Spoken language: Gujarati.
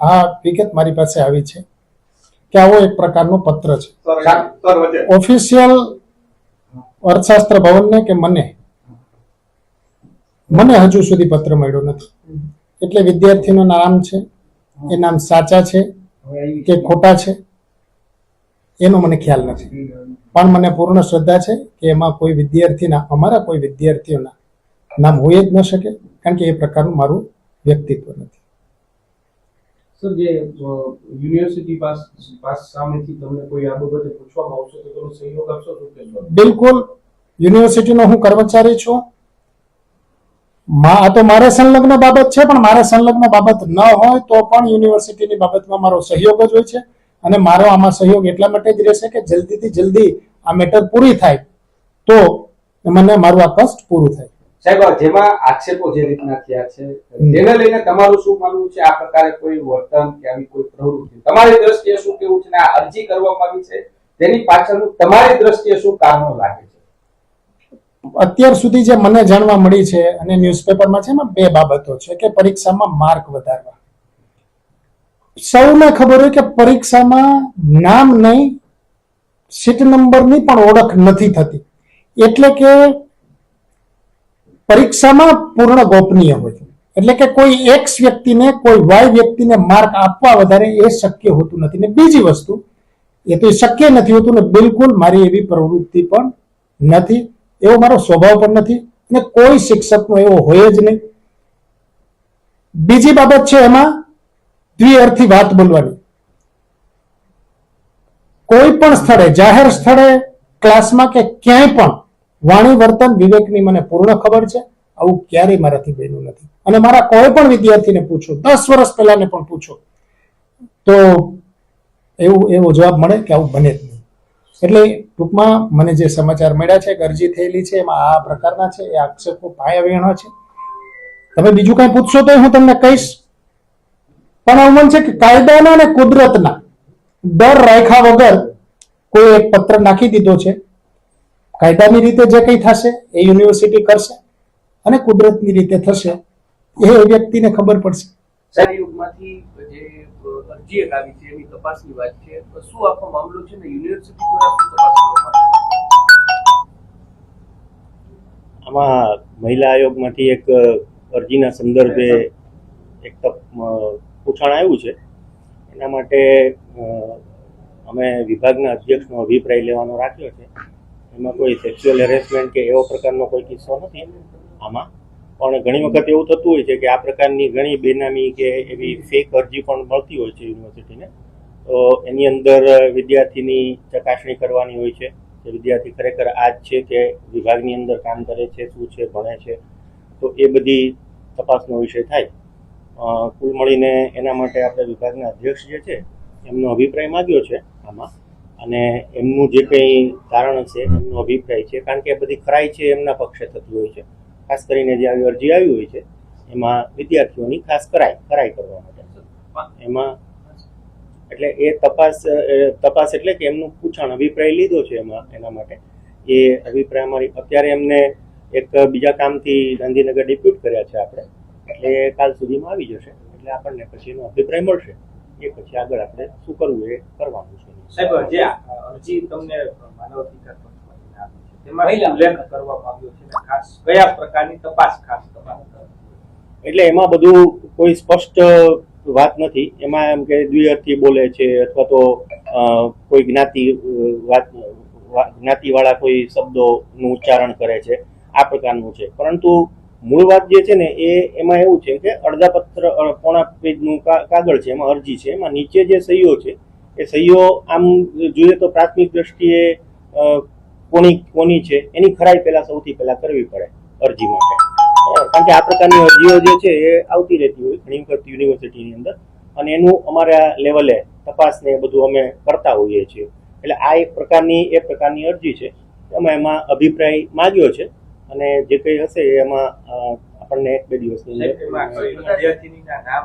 આ વિગત મારી પાસે આવી છે કે આવો એક પ્રકારનો પત્ર છે. ઓફિશિયલ અર્થશાસ્ત્ર ભવનને કે મને? મને હજુ સુધી પત્ર મળ્યો નથી. એટલે વિદ્યાર્થીનું નામ છે એ નામ સાચા છે કે ખોટા છે એનો મને ખ્યાલ નથી. પણ મને પૂર્ણ શ્રદ્ધા છે કે એમાં કોઈ વિદ્યાર્થીના અમારા કોઈ વિદ્યાર્થીઓના નામ હોય જ ન શકે કારણ કે એ પ્રકારનું મારું વ્યક્તિત્વ નથી. સર, જે યુનિવર્સિટી પાસ પાસ સામેથી તમને કોઈ આ બાબતે પૂછવામાં આવશે તો તમે સહયોગ આપશો કહેશો? બિલકુલ. યુનિવર્સિટીનો હું કર્મચારી છું. આ તો મારે સંલગ્ન બાબત છે, પણ મારે સંલગ્ન બાબત ન હોય તો પણ યુનિવર્સિટીની બાબતમાં મારો સહયોગ જ હોય છે. અને મારો આમાં સહયોગ એટલા માટે જ રહેશે કે જલ્દીથી જલ્દી આ મેટર પૂરી થાય તો મને મારું આ કષ્ટ પૂરું થાય. સાહેબ જેમાં આક્ષેપો જે રીતના થયા છે તેને લઈને તમારું શું માનવું છે? આ પ્રકારે કોઈ વર્તન કે આવી કોઈ પ્રવૃત્તિ? તમારી દ્રષ્ટિએ શું કેવું છે આ અરજી કરવામાં આવી છે? તેની પાછળનું તમારી દ્રષ્ટિએ શું કારણો લાગે છે? અત્યાર સુધી જે મને જાણવા મળી છે અને ન્યૂઝપેપરમાં છે એમાં બે બાબતો છે કે પરીક્ષામાં માર્ક વધારવા. સૌને ખબર હોય કે પરીક્ષામાં નામ નહીં સીટ નંબરની પણ ઓળખ નથી થતી. એટલે કે પરીક્ષામાં પૂર્ણ ગોપનીય હોય એટલે કે કોઈ એક્સ વ્યક્તિને, કોઈ વાય વ્યક્તિને માર્ક આપવા વધારે એ શક્ય હોતું નથી. ને બીજી વસ્તુ, એ તો શક્ય નથી હોતું ને બિલકુલ મારી એવી પ્રવૃત્તિ પણ નથી. એવો મારો સ્વભાવ પણ નથી અને કોઈ શિક્ષકનો એવો હોય જ નહીં. બીજી બાબત છે એમાં દ્વિઅર્થી વાત બોલવાની. કોઈ પણ સ્થળે, જાહેર સ્થળે, ક્લાસમાં કે ક્યાંય પણ વાણી વર્તન વિવેકની મને પૂર્ણ ખબર છે. આવું ક્યારેય મારાથી બન્યું નથી. અને મારા કોઈ પણ વિદ્યાર્થીને પૂછો, દસ વર્ષ પહેલાને પણ પૂછો, તો એવું, એવો જવાબ મળે કે આવું બને જ નહીં. એટલે ટૂંકમાં મને જે સમાચાર મળ્યા છે અરજી થયેલી છે, એમાં આ પ્રકારના છે, એ આક્ષેપો પાયા વેણા છે. તમે બીજું કાંઈ પૂછશો તો હું તમને કહીશ. પણ એવું મન છે કે કાયદાના અને કુદરતના ડર રાખ્યા વગર કોઈ એક પત્ર નાખી દીધો છે. કાયદાની રીતે જે કંઈ થશે એ યુનિવર્સિટી કરશે અને કુદરતની રીતે થશે એ વ્યક્તિને ખબર પડશે. સાહેબ જે અરજી આવી છે એની તપાસની વાત છે શું આખો મામલો છે ને યુનિવર્સિટી દ્વારા શું તપાસ આમાં મહિલા આયોગમાંથી એક અરજીના સંદર્ભે એક પૂછાણ આવ્યું છે. એના માટે અમે વિભાગના અધ્યક્ષનો અભિપ્રાય લેવાનો રાખ્યો છે. એમાં કોઈ સેક્સ્યુઅલ હેરેસમેન્ટ કે એવો પ્રકારનો કોઈ કિસ્સો નથી આમાં. પણ ઘણી વખત એવું થતું હોય છે કે આ પ્રકારની ઘણી બેનામી કે એવી ફેક અરજી પણ મળતી હોય છે યુનિવર્સિટીને. તો એની અંદર વિદ્યાર્થીની ચકાસણી કરવાની હોય છે કે વિદ્યાર્થી ખરેખર આ જ છે કે વિભાગની અંદર કામ કરે છે, શું છે, ભણે છે. તો એ બધી તપાસનો વિષય થાય. કુલ મળીને એના માટે આપણે વિભાગના અધ્યક્ષ જે છે, એમનો અભિપ્રાય માગ્યો છે આમાં. અને એમનું જે કંઈ તારણ છે, એમનો અભિપ્રાય છે, કારણ કે બધી ખરાઈ છે એમના પક્ષે થતી હોય છે. ખાસ કરીને જે આવી અરજી આવી હોય છે, એમાં વિદ્યાર્થીઓની ખાસ કરાય ખરાઈ કરવા માટે. એમાં એટલે એ તપાસ તપાસ એટલે કે એમનું પૂછાણ, અભિપ્રાય લીધો છે એમાં, એના માટે. એ અભિપ્રાય અમારી, અત્યારે એમને એક બીજા કામથી ગાંધીનગર ડિપ્યુટ કર્યા છે આપણે. એટલે કાલ સુધીમાં આવી જશે. એટલે આપણને પછી એનો અભિપ્રાય મળશે. એ પછી આગળ આપણે શું કરવું એ કરવાનું છે. સાહેબ જે અરજી તમને માનવ અધિકાર પંચમાંથી આપી છે તેમાં ઉલ્લેખ કરવામાં આવ્યો છે ખાસ કયા પ્રકારની તપાસ ખાસ તપાસ એટલે એમાં બધું કોઈ સ્પષ્ટ વાત નથી. એમાં એમ કે દ્વિઅર્થી બોલે છે અથવા તો કોઈ જ્ઞાતિ વાત જ્ઞાતિવાળા કોઈ શબ્દોનું ઉચ્ચારણ કરે છે. આ પ્રકારનું છે. પરંતુ મૂળ વાત જે છે ને, એ એમાં એવું છે કે અડધા પત્ર પોણા પેજનું કાગળ છે, એમાં અરજી છે, એમાં નીચે જે સહીઓ છે, એ સહીઓ આમ જોઈએ તો પ્રાથમિક દ્રષ્ટિએ કોની કોની છે, એની ખરાઈ પહેલા સૌથી પહેલા કરવી પડે અરજી માટે. કારણ કે આ પ્રકારની અરજીઓ જે છે, એ આવતી રહેતી હોય ઘણી વખત યુનિવર્સિટીની અંદર અને એનું અમારા લેવલે તપાસને એ બધું અમે કરતા હોઈએ છીએ. એટલે આ એક પ્રકારની, એ પ્રકારની અરજી છે. અમે એમાં અભિપ્રાય માગ્યો છે. અને જે કંઈ હશે એમાં આપણને એક બે દિવસની અંદર